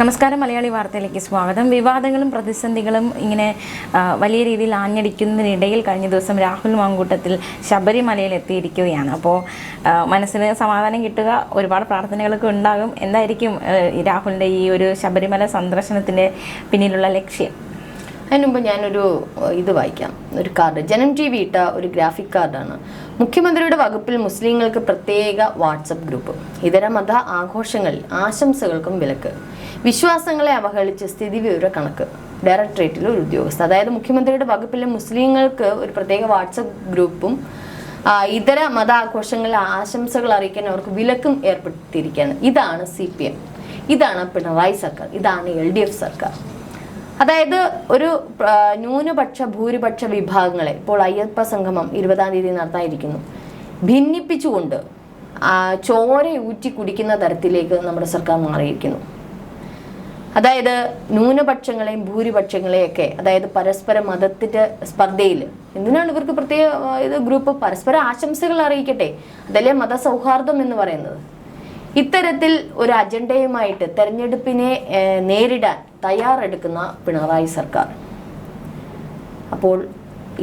നമസ്കാരം മലയാളി വാർത്തയിലേക്ക് സ്വാഗതം. വിവാദങ്ങളും പ്രതിസന്ധികളും ഇങ്ങനെ വലിയ രീതിയിൽ ആഞ്ഞടിക്കുന്നതിനിടയിൽ കഴിഞ്ഞ ദിവസം രാഹുൽ മാങ്കൂട്ടത്തിൽ ശബരിമലയിൽ എത്തിയിരിക്കുകയാണ്. അപ്പോൾ മനസ്സിന് സമാധാനം കിട്ടുക ഒരുപാട് പ്രാർത്ഥനകളൊക്കെ ഉണ്ടാകും. എന്തായിരിക്കും രാഹുലിന്റെ ഈ ഒരു ശബരിമല സന്ദർശനത്തിന്റെ പിന്നിലുള്ള ലക്ഷ്യം? അതിന് മുമ്പ് ഞാനൊരു ഇത് വായിക്കാം. ഒരു കാർഡ് ജനം ടി വി ഇട്ട ഒരു ഗ്രാഫിക് കാർഡാണ് മുഖ്യമന്ത്രിയുടെ വകുപ്പിൽ മുസ്ലിങ്ങൾക്ക് പ്രത്യേക വാട്സപ്പ് ഗ്രൂപ്പ് ഇതര മത ആഘോഷങ്ങളിൽ ആശംസകൾക്കും വിലക്ക്. വിശ്വാസങ്ങളെ അവഹേളിച്ച് സ്ഥിതിവിവര കണക്ക്. ഡയറക്ടറേറ്റിലെ ഒരു ഉദ്യോഗസ്ഥ അതായത് മുഖ്യമന്ത്രിയുടെ വകുപ്പിലെ മുസ്ലിങ്ങൾക്ക് ഒരു പ്രത്യേക വാട്സപ്പ് ഗ്രൂപ്പും ഇതര മതാഘോഷങ്ങളിൽ ആശംസകൾ അറിയിക്കാൻ അവർക്ക് വിലക്കും ഏർപ്പെടുത്തിയിരിക്കുകയാണ്. ഇതാണ് സി പി എം ഇതാണ് പിണറായി സർക്കാർ. ഇതാണ് എൽ ഡി എഫ് സർക്കാർ. അതായത് ഒരു ന്യൂനപക്ഷ ഭൂരിപക്ഷ വിഭാഗങ്ങളെ ഇപ്പോൾ അയ്യപ്പ സംഗമം ഇരുപതാം തീയതി നടത്താനിരിക്കുന്നു. ഭിന്നിപ്പിച്ചുകൊണ്ട് ചോര ഊറ്റി കുടിക്കുന്ന തരത്തിലേക്ക് നമ്മുടെ സർക്കാർ മാറിയിരിക്കുന്നു. അതായത് ന്യൂനപക്ഷങ്ങളെയും ഭൂരിപക്ഷങ്ങളെയൊക്കെ അതായത് പരസ്പര മതത്തിന്റെ സ്പർദ്ധയിൽ എന്തിനാണ് ഇവർക്ക് പ്രത്യേക ഇത് ഗ്രൂപ്പ് പരസ്പര ആശംസകൾ അറിയിക്കട്ടെ? അതല്ലേ മതസൗഹാർദ്ദം എന്ന് പറയുന്നത്. ഇത്തരത്തിൽ ഒരു അജണ്ടയുമായിട്ട് തെരഞ്ഞെടുപ്പിനെ നേരിടാൻ തയ്യാറെടുക്കുന്ന പിണറായി സർക്കാർ. അപ്പോൾ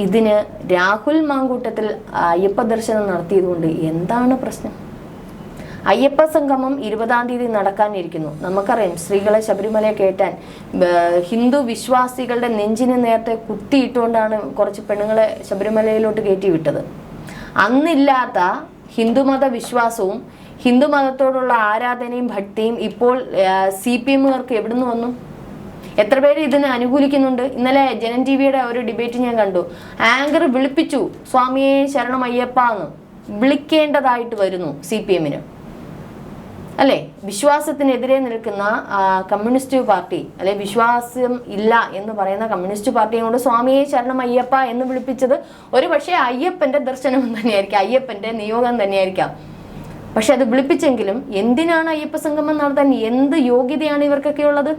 ഇതിന് രാഹുൽ മാങ്കൂട്ടത്തിൽ അയ്യപ്പ ദർശനം നടത്തിയതുകൊണ്ട് എന്താണ് പ്രശ്നം? അയ്യപ്പ സംഗമം ഇരുപതാം തീയതി നടക്കാനിരിക്കുന്നു. നമുക്കറിയാം സ്ത്രീകളെ ശബരിമല കയറ്റാൻ ഹിന്ദു വിശ്വാസികളുടെ നെഞ്ചിന് നേരത്തെ കുത്തിയിട്ടുകൊണ്ടാണ് കുറച്ച് പെണ്ണുങ്ങളെ ശബരിമലയിലോട്ട് കയറ്റി വിട്ടത് അന്നില്ലാത്ത ഹിന്ദുമത വിശ്വാസവും ഹിന്ദുമതത്തോടുള്ള ആരാധനയും ഭക്തിയും ഇപ്പോൾ സി പി എമ്മുകാർക്ക് എവിടുന്ന് വന്നു? എത്ര പേര് ഇതിനെ അനുകൂലിക്കുന്നുണ്ട്? ഇന്നലെ ജനൻ ടി വിയുടെ ഒരു ഡിബേറ്റ് ഞാൻ കണ്ടു. ആങ്കർ വിളിപ്പിച്ചു സ്വാമിയെ ശരണം അയ്യപ്പ എന്ന് വിളിക്കേണ്ടതായിട്ട് വരുന്നു സി പി എമ്മിന് അല്ലെ? വിശ്വാസത്തിനെതിരെ നിൽക്കുന്ന കമ്മ്യൂണിസ്റ്റ് പാർട്ടി അല്ലെ വിശ്വാസം ഇല്ല എന്ന് പറയുന്ന കമ്മ്യൂണിസ്റ്റ് പാർട്ടിയെ കൊണ്ട് സ്വാമിയെ ശരണം അയ്യപ്പ എന്ന് വിളിപ്പിച്ചത് ഒരു പക്ഷേ അയ്യപ്പന്റെ ദർശനം തന്നെയായിരിക്കാം അയ്യപ്പന്റെ നിയോഗം തന്നെയായിരിക്കാം. പക്ഷെ അത് വിളിപ്പിച്ചെങ്കിലും എന്തിനാണ് അയ്യപ്പ സംഗമം നടത്താൻ? എന്ത് യോഗ്യതയാണ് ഇവർക്കൊക്കെ ഉള്ളത്?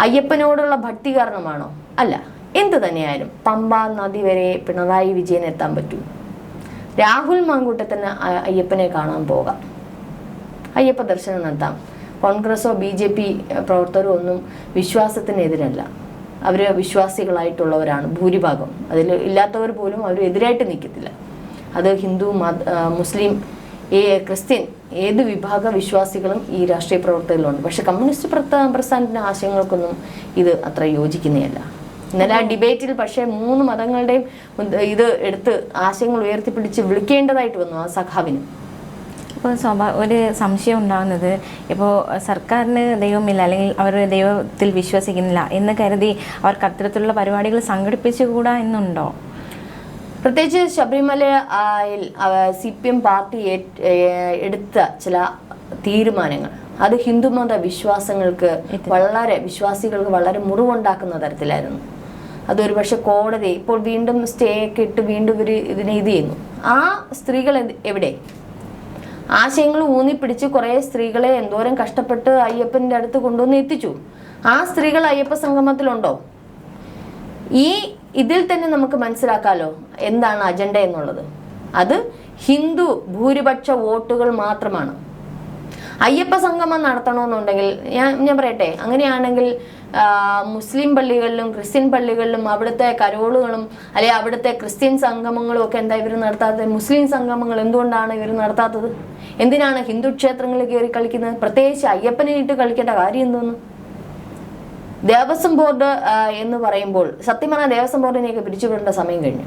അയ്യപ്പനോടുള്ള ഭക്തി കാരണമാണോ? അല്ല എന്തു തന്നെയായാലും പമ്പ നദി വരെ പിണറായി വിജയൻ എത്താൻ പറ്റൂ. രാഹുൽ മാങ്കൂട്ടത്തിന് അയ്യപ്പനെ കാണാൻ പോകാം. അയ്യപ്പ ദർശനം നടത്താം. കോൺഗ്രസോ ബി ജെ പി പ്രവർത്തകരോ ഒന്നും വിശ്വാസത്തിനെതിരല്ല. അവർ വിശ്വാസികളായിട്ടുള്ളവരാണ് ഭൂരിഭാഗം. അതിൽ ഇല്ലാത്തവർ പോലും അവർ എതിരായിട്ട് നിൽക്കത്തില്ല. അത് ഹിന്ദു മുസ്ലിം ക്രിസ്ത്യൻ ഏത് വിഭാഗ വിശ്വാസികളും ഈ രാഷ്ട്രീയ പ്രവർത്തകരിലുണ്ട് പക്ഷെ കമ്മ്യൂണിസ്റ്റ് പ്രസ്ഥാ പ്രസ്ഥാനത്തിന്റെ ആശയങ്ങൾക്കൊന്നും ഇത് അത്ര യോജിക്കുന്നതല്ല ഇന്നലെ ആ ഡിബേറ്റിൽ പക്ഷേ മൂന്ന് മതങ്ങളുടെയും ഇത് എടുത്ത് ആശയങ്ങൾ ഉയർത്തിപ്പിടിച്ച് വിളിക്കേണ്ടതായിട്ട് വന്നു ആ സഖാവിന്. ഇപ്പോൾ സ്വാഭാ ഒരു സംശയം ഉണ്ടാകുന്നത് ഇപ്പോൾ സർക്കാരിന് ദൈവമില്ല അല്ലെങ്കിൽ അവർ ദൈവത്തിൽ വിശ്വസിക്കുന്നില്ല എന്ന് കരുതി അവർക്ക് അത്തരത്തിലുള്ള പരിപാടികൾ സംഘടിപ്പിച്ചുകൂടാ എന്നുണ്ടോ? പ്രത്യേകിച്ച് ശബരിമലയിൽ സി പി എം പാർട്ടി എടുത്ത ചില തീരുമാനങ്ങൾ. അത് ഹിന്ദുമത വിശ്വാസങ്ങൾക്ക് വളരെ വിശ്വാസികൾക്ക് വളരെ മുറിവുണ്ടാക്കുന്ന തരത്തിലായിരുന്നു. അതൊരു പക്ഷെ കോടതി ഇപ്പോൾ വീണ്ടും സ്റ്റേ ഒക്കെ ഇട്ട് വീണ്ടും ഇവർ ഇതിനെ ഇത് ചെയ്യുന്നു. ആ സ്ത്രീകൾ എവിടെ? ആശയങ്ങൾ ഊന്നിപ്പിടിച്ച് കുറേ സ്ത്രീകളെ എന്തോരം കഷ്ടപ്പെട്ട് അയ്യപ്പന്റെ അടുത്ത് കൊണ്ടുവന്ന് എത്തിച്ചു. ആ സ്ത്രീകൾ അയ്യപ്പ സംഗമത്തിലുണ്ടോ? ഈ ഇതിൽ തന്നെ നമുക്ക് മനസ്സിലാക്കാലോ എന്താണ് അജണ്ട എന്നുള്ളത്? അത് ഹിന്ദു ഭൂരിപക്ഷ വോട്ടുകൾ മാത്രമാണ്. അയ്യപ്പ സംഗമം നടത്തണമെന്നുണ്ടെങ്കിൽ ഞാൻ ഞാൻ പറയട്ടെ അങ്ങനെയാണെങ്കിൽ മുസ്ലിം പള്ളികളിലും ക്രിസ്ത്യൻ പള്ളികളിലും അവിടുത്തെ കരോളുകളും അല്ലെ അവിടുത്തെ ക്രിസ്ത്യൻ സംഗമങ്ങളും ഒക്കെ എന്താ ഇവർ നടത്താത്തത്? മുസ്ലിം സംഗമങ്ങൾ എന്തുകൊണ്ടാണ് ഇവർ നടത്താത്തത്? എന്തിനാണ് ഹിന്ദു ക്ഷേത്രങ്ങളിൽ കയറി കളിക്കുന്നത്? പ്രത്യേകിച്ച് അയ്യപ്പനെ ഇട്ട് കളിക്കേണ്ട കാര്യം എന്തോന്നു ദേവസ്വം ബോർഡ് എന്ന് പറയുമ്പോൾ സത്യം പറഞ്ഞാൽ ദേവസ്വം ബോർഡിനെയൊക്കെ പിരിച്ചുവിടേണ്ട സമയം കഴിഞ്ഞു.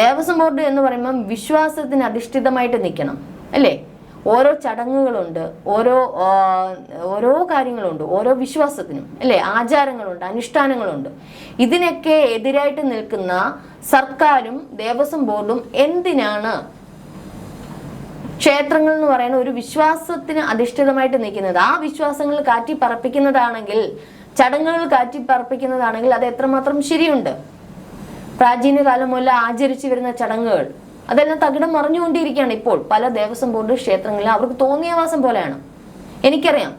ദേവസ്വം ബോർഡ് എന്ന് പറയുമ്പം വിശ്വാസത്തിന് അധിഷ്ഠിതമായിട്ട് നിൽക്കണം അല്ലേ? ഓരോ ചടങ്ങുകളുണ്ട് ഓരോ ഓരോ കാര്യങ്ങളുണ്ട് ഓരോ വിശ്വാസത്തിനും അല്ലേ? ആചാരങ്ങളുണ്ട് അനുഷ്ഠാനങ്ങളുണ്ട്. ഇതിനൊക്കെ എതിരായിട്ട് നിൽക്കുന്ന സർക്കാരും ദേവസ്വം ബോർഡും എന്തിനാണ്? ക്ഷേത്രങ്ങൾ എന്ന് പറയുന്ന ഒരു വിശ്വാസത്തിന് അധിഷ്ഠിതമായിട്ട് നിൽക്കുന്നത്. ആ വിശ്വാസങ്ങൾ കാറ്റി പറപ്പിക്കുന്നതാണെങ്കിൽ ചടങ്ങുകൾ കാറ്റി പറപ്പിക്കുന്നതാണെങ്കിൽ അത് എത്രമാത്രം ശരിയുണ്ട്? പ്രാചീന കാലം മുതൽ ആചരിച്ചു വരുന്ന ചടങ്ങുകൾ. അതെല്ലാം തകിടം മറിഞ്ഞുകൊണ്ടിരിക്കുകയാണ് ഇപ്പോൾ. പല ദേവസ്വം ബോർഡ് ക്ഷേത്രങ്ങളിലും അവർക്ക് തോന്നിയവാസം പോലെയാണ്. എനിക്കറിയാം.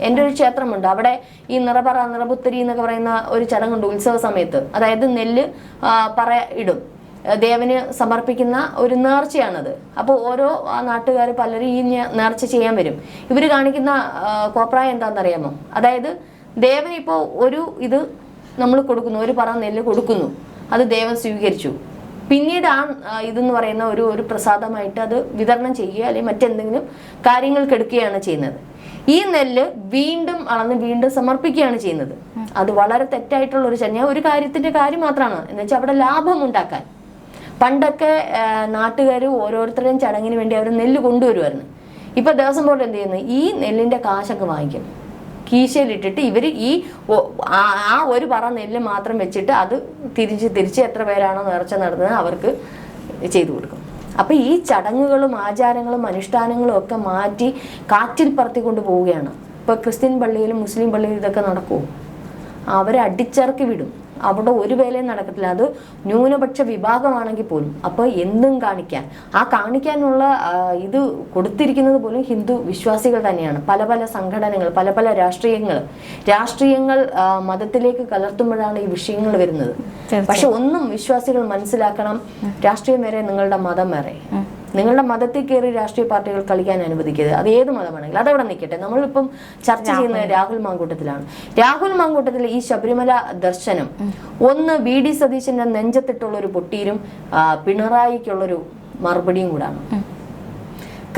എന്റെ ഒരു ക്ഷേത്രമുണ്ട്. അവിടെ ഈ നിറപറ നിറപുത്തരി എന്നൊക്കെ പറയുന്ന ഒരു ചടങ്ങുണ്ട് ഉത്സവ സമയത്ത്. അതായത് നെല്ല് പറ ഇടും. ദേവന് സമർപ്പിക്കുന്ന ഒരു നേർച്ചയാണത്. അപ്പോൾ ഓരോ നാട്ടുകാർ പലരും ഈ നേർച്ച ചെയ്യാൻ വരും. ഇവർ കാണിക്കുന്ന കോപ്രായം എന്താണെന്നറിയാമോ? അതായത് ദേവൻ ഇപ്പോൾ ഒരു ഇത് നമ്മൾ കൊടുക്കുന്നു ഒരു പറ നെല്ല് കൊടുക്കുന്നു. അത് ദേവൻ സ്വീകരിച്ചു. പിന്നീട് ആ ഇതെന്ന് പറയുന്ന ഒരു ഒരു പ്രസാദമായിട്ട് അത് വിതരണം ചെയ്യുക അല്ലെങ്കിൽ മറ്റെന്തെങ്കിലും കാര്യങ്ങൾക്ക് എടുക്കുകയാണ് ചെയ്യുന്നത്. ഈ നെല്ല് വീണ്ടും അളന്ന് വീണ്ടും സമർപ്പിക്കുകയാണ് ചെയ്യുന്നത്. അത് വളരെ തെറ്റായിട്ടുള്ള ഒരു ചര്യ ഒരു കാര്യത്തിന്റെ കാര്യം മാത്രമാണ്. എന്ന് വെച്ചാൽ അവിടെ ലാഭം ഉണ്ടാക്കാൻ. പണ്ടൊക്കെ നാട്ടുകാർ ഓരോരുത്തരുടെയും ചടങ്ങിന് വേണ്ടി അവർ നെല്ല് കൊണ്ടുവരുമായിരുന്നു ഇപ്പൊ ദേവസ്വം ബോർഡ് എന്ത് ചെയ്യുന്നു? ഈ നെല്ലിന്റെ കാശൊക്കെ വാങ്ങിക്കും. കീശയിലിട്ടിട്ട് ഇവർ ഈ ആ ഒരു പറ നെല്ല് മാത്രം വെച്ചിട്ട് അത് തിരിച്ച് തിരിച്ച് എത്ര പേരാണോ നേർച്ച നടന്നത് അവർക്ക് ചെയ്തു കൊടുക്കും. അപ്പം ഈ ചടങ്ങുകളും ആചാരങ്ങളും അനുഷ്ഠാനങ്ങളും ഒക്കെ മാറ്റി കാറ്റിൽ പറത്തിക്കൊണ്ട് പോവുകയാണ്. ഇപ്പം ക്രിസ്ത്യൻ പള്ളിയിലും മുസ്ലിം പള്ളിയിലും ഇതൊക്കെ നടക്കുമോ അവരെ അടിച്ചിറക്കി വിടും. അവിടെ ഒരു വേലയും നടക്കത്തില്ല. അത് ന്യൂനപക്ഷ വിഭാഗമാണെങ്കിൽ പോലും. അപ്പോൾ എന്തും കാണിക്കാൻ. ആ കാണിക്കാനുള്ള ഇത് കൊടുത്തിരിക്കുന്നത് പോലും ഹിന്ദു വിശ്വാസികൾ തന്നെയാണ്. പല പല സംഘടനകൾ പല പല രാഷ്ട്രീയങ്ങൾ. രാഷ്ട്രീയങ്ങൾ മതത്തിലേക്ക് കലർത്തുമ്പോഴാണ് ഈ വിഷയങ്ങൾ വരുന്നത്. പക്ഷെ ഒന്നും വിശ്വാസികൾ മനസ്സിലാക്കണം. രാഷ്ട്രീയം വരെ നിങ്ങളുടെ മതം വേറെ. നിങ്ങളുടെ മതത്തിൽ കയറി രാഷ്ട്രീയ പാർട്ടികൾ കളിക്കാൻ അനുവദിക്കരുത്. അത് ഏത് മതമാണെങ്കിലും അതവിടെ നിൽക്കട്ടെ. നമ്മളിപ്പം ചർച്ച ചെയ്യുന്നത് രാഹുൽ മാങ്കൂട്ടത്തിലാണ്. രാഹുൽ മാങ്കൂട്ടത്തിൽ ഈ ശബരിമല ദർശനം ഒന്ന് വി ഡി സതീശന്റെ നെഞ്ചത്തിട്ടുള്ള ഒരു പൊട്ടീരും ആ, പിണറായിക്കുള്ളൊരു മറുപടിയും കൂടാണ്.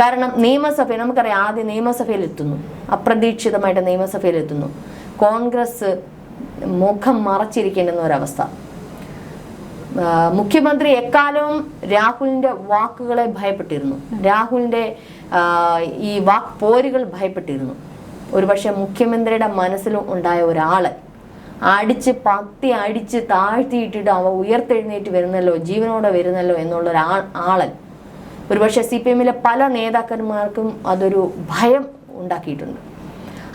കാരണം നിയമസഭ നമുക്കറിയാം ആദ്യം നിയമസഭയിൽ എത്തുന്നു അപ്രതീക്ഷിതമായിട്ട് നിയമസഭയിൽ എത്തുന്നു കോൺഗ്രസ് മുഖം മറച്ചിരിക്കേണ്ടുന്ന ഒരവസ്ഥ. മുഖ്യമന്ത്രി എക്കാലവും രാഹുലിന്റെ വാക്കുകളെ ഭയപ്പെട്ടിരുന്നു. രാഹുലിന്റെ ഈ വാക്ക് പോരുകൾ ഭയപ്പെട്ടിരുന്നു. ഒരുപക്ഷെ മുഖ്യമന്ത്രിയുടെ മനസ്സിലും ഉണ്ടായ ഒരാൾ അടിച്ച് പത്തി അടിച്ച് താഴ്ത്തിയിട്ടിട്ട് അവ ഉയർത്തെഴുന്നേറ്റ് വരുന്നല്ലോ ജീവനോടെ വരുന്നല്ലോ എന്നുള്ള ഒരു ആളൻ ഒരുപക്ഷെ സി പി എമ്മിലെ പല നേതാക്കന്മാർക്കും അതൊരു ഭയം ഉണ്ടാക്കിയിട്ടുണ്ട്.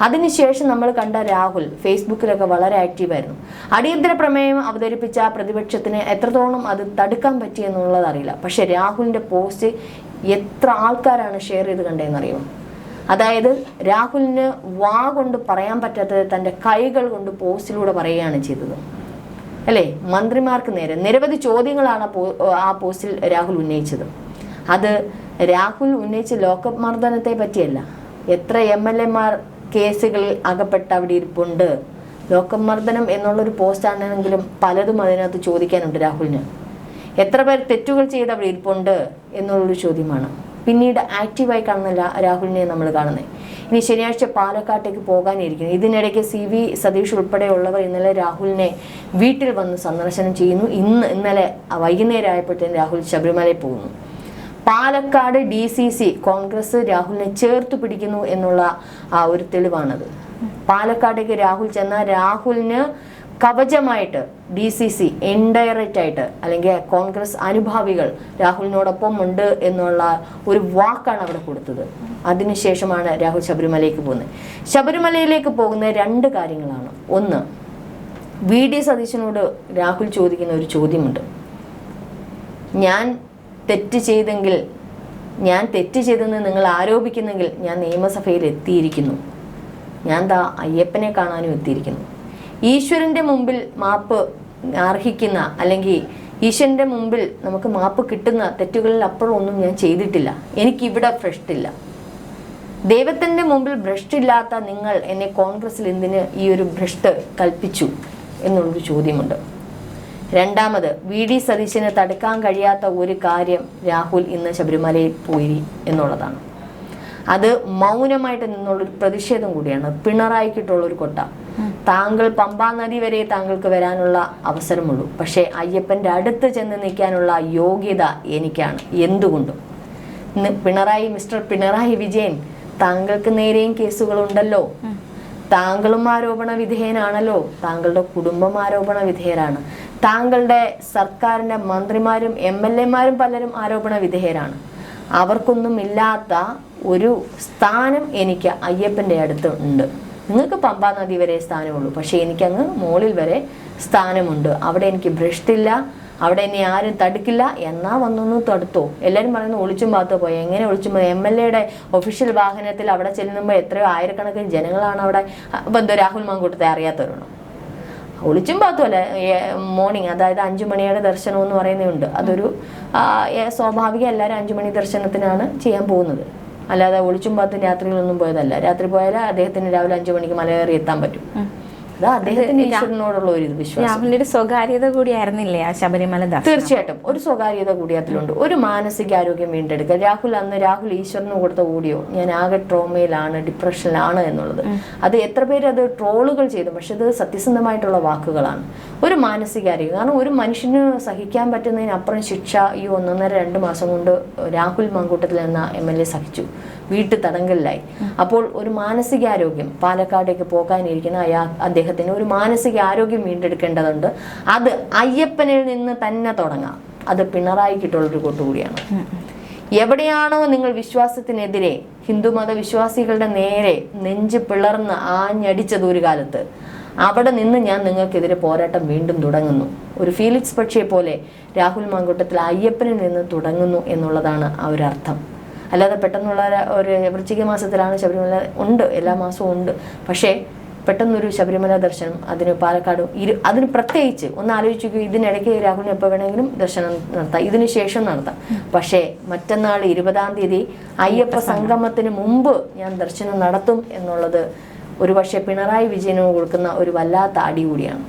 അതിനുശേഷം നമ്മൾ കണ്ട രാഹുൽ ഫേസ്ബുക്കിലൊക്കെ വളരെ ആക്റ്റീവായിരുന്നു അടിയന്തര പ്രമേയം അവതരിപ്പിച്ച പ്രതിപക്ഷത്തിന് എത്രത്തോളം അത് തടുക്കാൻ പറ്റിയെന്നുള്ളത് അറിയില്ല. പക്ഷെ രാഹുലിന്റെ പോസ്റ്റ് എത്ര ആൾക്കാരാണ് ഷെയർ ചെയ്ത് കണ്ടതെന്നറിയുമോ അതായത് രാഹുലിന് വാ കൊണ്ട് പറയാൻ പറ്റാത്തത് തന്റെ കൈകൾ കൊണ്ട് പോസ്റ്റിലൂടെ പറയുകയാണ് ചെയ്തത്. അല്ലേ? മന്ത്രിമാർക്ക് നേരെ നിരവധി ചോദ്യങ്ങളാണ് ആ പോസ്റ്റിൽ രാഹുൽ ഉന്നയിച്ചത്. അത് രാഹുൽ ഉന്നയിച്ച ലോക്കപ്പ് മർദ്ദനത്തെ പറ്റിയല്ല. എത്ര എം എൽ എമാർ കേസുകളിൽ അകപ്പെട്ട് അവിടെ ഇരിപ്പുണ്ട്. ലോകമർദ്ദനം മർദ്ദനം എന്നുള്ളൊരു പോസ്റ്റാണെങ്കിലും പലതും അതിനകത്ത് ചോദിക്കാനുണ്ട് രാഹുലിന്. എത്ര പേർ തെറ്റുകൾ ചെയ്ത് അവിടെ ഇരിപ്പുണ്ട് എന്നുള്ളൊരു ചോദ്യമാണ്. പിന്നീട് ആക്റ്റീവായി കാണുന്നില്ല രാഹുലിനെ നമ്മൾ കാണുന്നത് ഇനി ശനിയാഴ്ച പാലക്കാട്ടേക്ക് പോകാനിരിക്കുന്നു. ഇതിനിടയ്ക്ക് സി വി സതീഷ് ഉൾപ്പെടെയുള്ളവർ ഇന്നലെ രാഹുലിനെ വീട്ടിൽ വന്ന് സന്ദർശനം ചെയ്യുന്നു. ഇന്ന് ഇന്നലെ വൈകുന്നേരം ആയപ്പോഴത്തേന് രാഹുൽ ശബരിമലയിൽ പോകുന്നു. Palakkad D C C Congress രാഹുലിനെ ചേർത്ത് പിടിക്കുന്നു എന്നുള്ള ആ ഒരു തെളിവാണത്. പാലക്കാടേക്ക് രാഹുൽ ചെന്ന രാഹുലിന് കവചമായിട്ട് ഡി സി സി ഇൻഡയറക്റ്റ് ആയിട്ട് അല്ലെങ്കിൽ കോൺഗ്രസ് അനുഭാവികൾ രാഹുലിനോടൊപ്പം ഉണ്ട് എന്നുള്ള ഒരു വാക്കാണ് അവിടെ കൊടുത്തത്. അതിനുശേഷമാണ് രാഹുൽ ശബരിമലയിലേക്ക് പോകുന്നത്. ശബരിമലയിലേക്ക് പോകുന്ന രണ്ട് കാര്യങ്ങളാണ്. ഒന്ന് വി ഡി സതീശനോട് രാഹുൽ ചോദിക്കുന്ന ഒരു ചോദ്യമുണ്ട്. ഞാൻ തെറ്റ് ചെയ്തെങ്കിൽ ഞാൻ തെറ്റ് ചെയ്തെന്ന് നിങ്ങൾ ആരോപിക്കുന്നെങ്കിൽ ഞാൻ നിയമസഭയിൽ എത്തിയിരിക്കുന്നു. ഞാൻ ദാ അയ്യപ്പനെ കാണാനും എത്തിയിരിക്കുന്നു. ഈശ്വരന്റെ മുമ്പിൽ മാപ്പ് അർഹിക്കുന്ന അല്ലെങ്കിൽ ഈശ്വരന്റെ മുമ്പിൽ നമുക്ക് മാപ്പ് കിട്ടുന്ന തെറ്റുകളിൽ അപ്പുറം ഒന്നും ഞാൻ ചെയ്തിട്ടില്ല. എനിക്കിവിടെ ഭ്രഷ്ടില്ല ദൈവത്തിന്റെ മുമ്പിൽ ഭ്രഷ്ടില്ലാത്ത നിങ്ങൾ എന്നെ കോൺഗ്രസ്സിൽ എന്തിന് ഈ ഒരു ഭ്രഷ്ട് കൽപ്പിച്ചു എന്നുള്ളൊരു ചോദ്യമുണ്ട്. രണ്ടാമത് വി ഡി സതീശന് തടുക്കാൻ കഴിയാത്ത ഒരു കാര്യം രാഹുൽ ഇന്ന് ശബരിമലയിൽ പോയി എന്നുള്ളതാണ്. അത് മൗനമായിട്ട് നിന്നുള്ളൊരു പ്രതിഷേധം കൂടിയാണ്. പിണറായിക്കിട്ടുള്ള ഒരു കൊട്ട. താങ്കൾ പമ്പാ നദി വരെ താങ്കൾക്ക് വരാനുള്ള അവസരമുള്ളൂ. പക്ഷേ അയ്യപ്പന്റെ അടുത്ത് ചെന്ന് നിൽക്കാനുള്ള യോഗ്യത എനിക്കാണ്. എന്തുകൊണ്ടും. പിണറായി മിസ്റ്റർ പിണറായി വിജയൻ താങ്കൾക്ക് നേരെയും കേസുകളുണ്ടല്ലോ. താങ്കളും ആരോപണ വിധേയനാണല്ലോ. താങ്കളുടെ കുടുംബം ആരോപണ വിധേയരാണ്. താങ്കളുടെ സർക്കാരിന്റെ മന്ത്രിമാരും എം എൽ എമാരും പലരും ആരോപണ വിധേയരാണ്. അവർക്കൊന്നും ഇല്ലാത്ത ഒരു സ്ഥാനം എനിക്ക് അയ്യപ്പന്റെ അടുത്ത് ഉണ്ട്. നിങ്ങൾക്ക് പമ്പാ നദി വരെ സ്ഥാനമുള്ളൂ. പക്ഷേ എനിക്കങ്ങ് മുകളിൽ വരെ സ്ഥാനമുണ്ട്. അവിടെ എനിക്ക് ഭ്രഷ്ടില്ല. അവിടെ ഇനി ആരും തടുക്കില്ല. എന്നാ വന്നൊന്ന് തടുത്തോ. എല്ലാവരും പറയുന്നു ഒളിച്ചും പാത്തോ പോയി. എങ്ങനെ ഒളിച്ചും പോയി? എം എൽ എയുടെ ഒഫീഷ്യൽ വാഹനത്തിൽ അവിടെ ചെല്ലുമ്പോൾ എത്രയോ ആയിരക്കണക്കിന് ജനങ്ങളാണ് അവിടെ. എന്തോ രാഹുൽ മാങ്കൂട്ടത്തെ അറിയാത്തവരുണ്ട്? ഒളിച്ചും പാത്തുമല്ല മോർണിംഗ് അതായത് അഞ്ചു മണിയുടെ ദർശനം എന്ന് പറയുന്നുണ്ട്. അതൊരു സ്വാഭാവിക എല്ലാവരും അഞ്ചു മണി ദർശനത്തിനാണ് ചെയ്യാൻ പോകുന്നത്. അല്ലാതെ ഒളിച്ചും പാത്തും രാത്രിയിലൊന്നും പോയതല്ല. രാത്രി പോയാൽ അദ്ദേഹത്തിന് രാവിലെ അഞ്ചു മണിക്ക് മലയേറി എത്താൻ പറ്റും. ഈശ്വരനോടുള്ള ഒരു വിശ്വാസം. സ്വകാര്യത കൂടിയായിരുന്നില്ലേ ആ ശബരിമല തീർച്ചയായിട്ടും. ഒരു സ്വകാര്യത കൂടി അതിലുണ്ട് ഒരു മാനസികാരോഗ്യം വീണ്ടെടുക്കുക. രാഹുൽ അന്ന് രാഹുൽ ഈശ്വരന് കൊടുത്ത ഓഡിയോ ഞാൻ ആകെ ട്രോമയിലാണ് ഡിപ്രഷനിലാണ് എന്നുള്ളത്. അത് എത്ര പേര് അത് ട്രോളുകൾ ചെയ്തു. പക്ഷെ അത് സത്യസന്ധമായിട്ടുള്ള വാക്കുകളാണ്. ഒരു മാനസികാരോഗ്യം കാരണം ഒരു മനുഷ്യന് സഹിക്കാൻ പറ്റുന്നതിനപ്പുറം ശിക്ഷ ഈ ഒന്നൊന്നര രണ്ട് മാസം കൊണ്ട് രാഹുൽ മാങ്കൂട്ടത്തിൽ എന്ന എം എൽ എ സഹിച്ചു. വീട്ടു തടങ്കലിലായി. അപ്പോൾ ഒരു മാനസികാരോഗ്യം പാലക്കാടേക്ക് പോകാനിരിക്കുന്ന അയാ അദ്ദേഹത്തിന് ഒരു മാനസികാരോഗ്യം വീണ്ടെടുക്കേണ്ടതുണ്ട്. അത് അയ്യപ്പനിൽ നിന്ന് തന്നെ തുടങ്ങാം. അത് പിണറായി പിണറായിക്കിട്ടുള്ളൊരു കൂട്ടുകൂടിയാണ് എവിടെയാണോ നിങ്ങൾ വിശ്വാസത്തിനെതിരെ ഹിന്ദുമത വിശ്വാസികളുടെ നേരെ നെഞ്ച് പിളർന്ന് ആഞ്ഞടിച്ചത് ഒരു കാലത്ത് അവിടെ നിന്ന് ഞാൻ നിങ്ങൾക്കെതിരെ പോരാട്ടം വീണ്ടും തുടങ്ങുന്നു. ഒരു ഫീലിക്സ് പക്ഷിയെ പോലെ രാഹുൽ മാങ്കൂട്ടത്തിൽ അയ്യപ്പനിൽ നിന്ന് തുടങ്ങുന്നു എന്നുള്ളതാണ് ആ ഒരു അർത്ഥം. അല്ലാതെ പെട്ടെന്നുള്ള ഒരു- വൃശ്ചിക മാസത്തിലാണ് ശബരിമല ഉണ്ട് എല്ലാ മാസവും ഉണ്ട്. പക്ഷേ പെട്ടെന്നൊരു ശബരിമല ദർശനം അതിന് പാലക്കാട് ഇരു അതിന് പ്രത്യേകിച്ച് ഒന്ന് ആലോചിച്ചു ഇതിനിടയ്ക്ക് രാഹുലിന് എപ്പോൾ വേണമെങ്കിലും ദർശനം നടത്താം. ഇതിന് ശേഷം നടത്താം. പക്ഷേ മറ്റന്നാൾ ഇരുപതാം തീയതി അയ്യപ്പ സംഗമത്തിന് മുമ്പ് ഞാൻ ദർശനം നടത്തും എന്നുള്ളത് ഒരുപക്ഷെ പിണറായി വിജയന് കൊടുക്കുന്ന ഒരു വല്ലാത്ത അടി കൂടിയാണ്.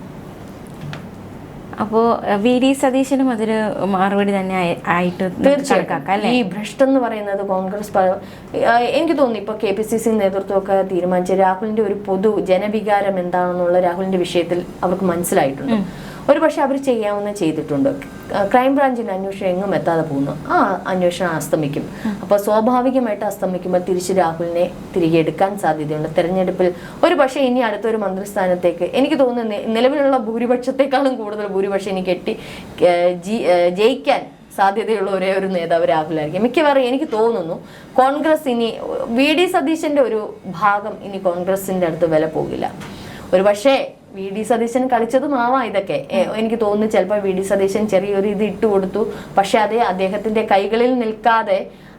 അപ്പോ വി ഡി സതീശനും അതൊരു മറുപടി തന്നെ ആയി- ആയിട്ട് തീർച്ചയായും ഈ ഭ്രഷ്ട എന്ന് പറയുന്നത് കോൺഗ്രസ് എനിക്ക് തോന്നുന്നു ഇപ്പൊ കെ പി സി സി നേതൃത്വമൊക്കെ തീരുമാനിച്ച രാഹുലിന്റെ ഒരു പൊതു ജനവികാരം എന്താണെന്നുള്ള രാഹുലിന്റെ വിഷയത്തിൽ അവർക്ക് മനസ്സിലായിട്ടുണ്ട്. ഒരു പക്ഷെ അവർ ചെയ്യാവുന്ന ചെയ്തിട്ടുണ്ട്. ക്രൈം ക്രൈംബ്രാഞ്ചിന്റെ അന്വേഷണം എങ്ങും എത്താതെ പോകുന്നു. ആ അന്വേഷണം അസ്തമിക്കും. അപ്പോൾ സ്വാഭാവികമായിട്ട് അസ്തമിക്കുമ്പോൾ തിരിച്ച് രാഹുലിനെ തിരികെ എടുക്കാൻ സാധ്യതയുണ്ട്. തെരഞ്ഞെടുപ്പിൽ ഒരു പക്ഷേ ഇനി അടുത്തൊരു മന്ത്രിസ്ഥാനത്തേക്ക് എനിക്ക് തോന്നുന്നു നിലവിലുള്ള ഭൂരിപക്ഷത്തെക്കാളും കൂടുതൽ ഭൂരിപക്ഷം ഇനി കെട്ടി ജയിക്കാൻ സാധ്യതയുള്ള ഒരേ ഒരു നേതാവ് രാഹുലായിരിക്കും. മിക്കവാറും എനിക്ക് തോന്നുന്നു കോൺഗ്രസ് ഇനി വി ഡി സതീശന്റെ ഒരു ഭാഗം ഇനി കോൺഗ്രസിന്റെ അടുത്ത് വില പോകില്ല. ഒരു പക്ഷേ വി ഡി സതീശൻ കളിച്ചതും ആവാം ഇതൊക്കെ. എനിക്ക് തോന്നുന്നു ചിലപ്പോൾ വി ഡി സതീശൻ ചെറിയൊരു ഇത് ഇട്ട് കൊടുത്തു പക്ഷെ അത് അദ്ദേഹത്തിന്റെ കൈകളിൽ നിൽക്കാതെ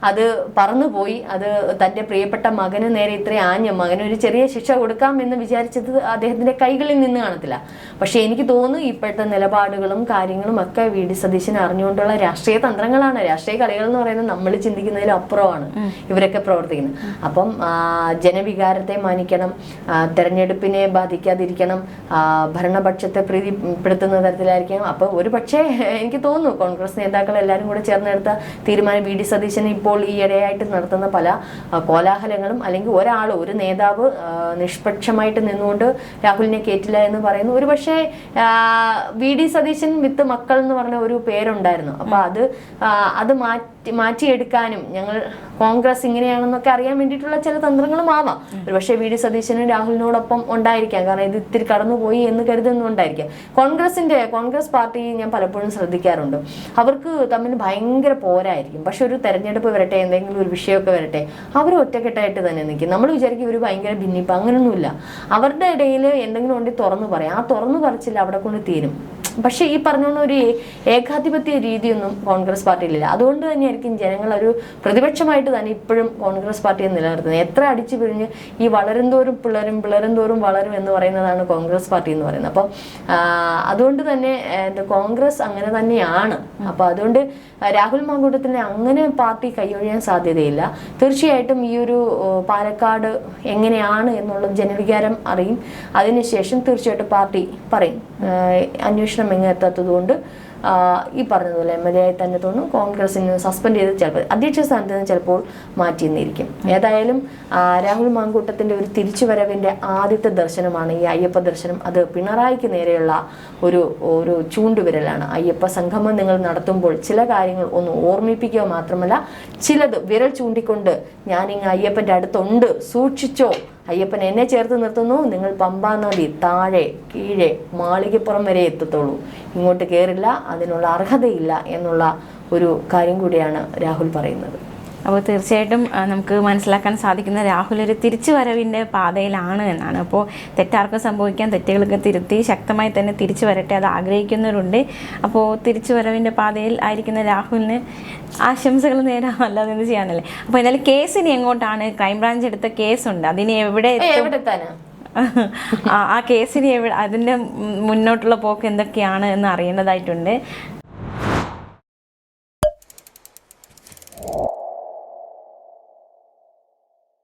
അത് പറന്നുപോയി. അത് തന്റെ പ്രിയപ്പെട്ട മകന് നേരെ ഇത്രയും ആഞ്ഞ മകന് ഒരു ചെറിയ ശിക്ഷ കൊടുക്കാം എന്ന് വിചാരിച്ചത് അദ്ദേഹത്തിന്റെ കൈകളിൽ നിന്ന് കാണത്തില്ല. പക്ഷേ എനിക്ക് തോന്നുന്നു ഇപ്പോഴത്തെ നിലപാടുകളും കാര്യങ്ങളും ഒക്കെ വി ഡി സതീശൻ അറിഞ്ഞുകൊണ്ടുള്ള രാഷ്ട്രീയ തന്ത്രങ്ങളാണ്. രാഷ്ട്രീയ കളികൾ എന്ന് പറയുന്നത് നമ്മൾ ചിന്തിക്കുന്നതിലും അപ്പുറമാണ് ഇവരൊക്കെ പ്രവർത്തിക്കുന്നത്. അപ്പം ജനവികാരത്തെ മാനിക്കണം തെരഞ്ഞെടുപ്പിനെ ബാധിക്കാതിരിക്കണം ഭരണപക്ഷത്തെ പ്രീതിപ്പെടുത്തുന്ന തരത്തിലായിരിക്കണം. അപ്പോൾ ഒരു പക്ഷേ എനിക്ക് തോന്നുന്നു കോൺഗ്രസ് നേതാക്കൾ എല്ലാവരും കൂടെ ചേർന്നെടുത്ത തീരുമാനം വി ഡി സതീശൻ ഇപ്പോൾ ഈയിടെയായിട്ട് നടത്തുന്ന പല കോലാഹലങ്ങളും അല്ലെങ്കിൽ ഒരാൾ ഒരു നേതാവ് നിഷ്പക്ഷമായിട്ട് നിന്നുകൊണ്ട് രാഹുലിനെ കേറ്റില്ല എന്ന് പറയുന്നു. ഒരുപക്ഷെ വി. ഡി. സതീശൻ വിത്ത് മക്കൾ എന്ന് പറഞ്ഞ ഒരു പേരുണ്ടായിരുന്നു. അപ്പൊ അത് അത് മാറ്റി മാറ്റിയെടുക്കാനും ഞങ്ങൾ കോൺഗ്രസ് ഇങ്ങനെയാണെന്നൊക്കെ അറിയാൻ വേണ്ടിയിട്ടുള്ള ചില തന്ത്രങ്ങളും ആവാം. ഒരു പക്ഷേ വി ഡി സതീശനും രാഹുലിനോടൊപ്പം ഉണ്ടായിരിക്കാം. കാരണം ഇത് ഇത്തിരി കടന്നുപോയി എന്ന് കരുതുന്നുണ്ടായിരിക്കാം കോൺഗ്രസിന്റെ കോൺഗ്രസ് പാർട്ടി ഞാൻ പലപ്പോഴും ശ്രദ്ധിക്കാറുണ്ട്. അവർക്ക് തമ്മിൽ ഭയങ്കര പോരായിരിക്കും. പക്ഷെ ഒരു തെരഞ്ഞെടുപ്പ് വരട്ടെ എന്തെങ്കിലും ഒരു വിഷയമൊക്കെ വരട്ടെ അവർ ഒറ്റക്കെട്ടായിട്ട് തന്നെ നിൽക്കും. നമ്മൾ വിചാരിക്കും ഇവർ ഭയങ്കര ഭിന്നിപ്പ് അങ്ങനെയൊന്നുമില്ല അവരുടെ ഇടയിൽ എന്തെങ്കിലും ഉണ്ടെങ്കിൽ തുറന്നു പറയാം. ആ തുറന്നു പറച്ചില്ല അവിടെ കൊണ്ട് തീരും. പക്ഷെ ഈ പറഞ്ഞ ഒരു ഏകാധിപത്യ രീതിയൊന്നും കോൺഗ്രസ് പാർട്ടിയിലില്ല. അതുകൊണ്ട് തന്നെയായിരിക്കും ജനങ്ങൾ ഒരു പ്രതിപക്ഷമായിട്ട് തന്നെ ഇപ്പോഴും കോൺഗ്രസ് പാർട്ടിയെ നിലനിർത്തുന്നത്. എത്ര അടിച്ചു പിഴിഞ്ഞ് ഈ വളരും തോറും പിളരും പിളരും തോറും വളരും എന്ന് പറയുന്നതാണ് കോൺഗ്രസ് പാർട്ടി എന്ന് പറയുന്നത്. അപ്പം അതുകൊണ്ട് തന്നെ കോൺഗ്രസ് അങ്ങനെ തന്നെയാണ്. അപ്പൊ അതുകൊണ്ട് രാഹുൽ മാങ്കൂട്ടത്തിന് അങ്ങനെ പാർട്ടി കൈയൊഴിയാൻ സാധ്യതയില്ല. തീർച്ചയായിട്ടും ഈ ഒരു പാലക്കാട് എങ്ങനെയാണ് എന്നുള്ളത് ജനവികാരം അറിയും. അതിനുശേഷം തീർച്ചയായിട്ടും പാർട്ടി പറയും. അന്വേഷണം എങ്ങനെ എത്താത്തത് കൊണ്ട് ഈ പറഞ്ഞതുപോലെ എം എൽ എ ആയി തന്നെ തോന്നും. കോൺഗ്രസിന് സസ്പെൻഡ് ചെയ്ത് ചിലപ്പോൾ അധ്യക്ഷ സ്ഥാനത്ത് നിന്ന് ചിലപ്പോൾ മാറ്റിയെന്നിരിക്കും. ഏതായാലും രാഹുൽ മാങ്കൂട്ടത്തിന്റെ ഒരു തിരിച്ചുവരവിന്റെ ആദ്യത്തെ ദർശനമാണ് ഈ അയ്യപ്പ ദർശനം. അത് പിണറായിക്ക് നേരെയുള്ള ഒരു ഒരു ചൂണ്ടുവിരലാണ്. അയ്യപ്പ സംഗമം നിങ്ങൾ നടത്തുമ്പോൾ ചില കാര്യങ്ങൾ ഒന്ന് ഓർമ്മിപ്പിക്കുക മാത്രമല്ല ചിലത് വിരൽ ചൂണ്ടിക്കൊണ്ട് ഞാൻ അയ്യപ്പന്റെ അയ്യപ്പന്റെ അടുത്തുണ്ട്. സൂക്ഷിച്ചോ. അയ്യപ്പൻ എന്നെ ചേർത്ത് നിർത്തുന്നു. നിങ്ങൾ പമ്പാ നദി താഴെ കീഴെ മാളികപ്പുറം വരെ എത്തത്തുള്ളൂ. ഇങ്ങോട്ട് കയറില്ല അതിനുള്ള അർഹതയില്ല എന്നുള്ള ഒരു കാര്യം കൂടിയാണ് രാഹുൽ പറയുന്നത്. അപ്പോൾ തീർച്ചയായിട്ടും നമുക്ക് മനസ്സിലാക്കാൻ സാധിക്കുന്ന രാഹുൽ ഒരു തിരിച്ചു വരവിന്റെ പാതയിലാണ് എന്നാണ്. അപ്പോൾ തെറ്റാർക്കും സംഭവിക്കാൻ തെറ്റുകളൊക്കെ തിരുത്തി ശക്തമായി തന്നെ തിരിച്ചു വരട്ടെ അത് ആഗ്രഹിക്കുന്നവരുണ്ട്. അപ്പോൾ തിരിച്ചു വരവിന്റെ പാതയിൽ ആയിരിക്കുന്ന രാഹുലിന് ആശംസകൾ നേരാം അല്ലാതെ എന്ത് ചെയ്യാനല്ലേ? അപ്പോൾ എന്നാലും കേസ് ഇനി എങ്ങോട്ടാണ്? ക്രൈംബ്രാഞ്ച് എടുത്ത കേസുണ്ട്. അതിന് എവിടെ ആ കേസിന് എവിടെ അതിന്റെ മുന്നോട്ടുള്ള പോക്ക് എന്തൊക്കെയാണ് എന്ന് അറിയേണ്ടതായിട്ടുണ്ട്.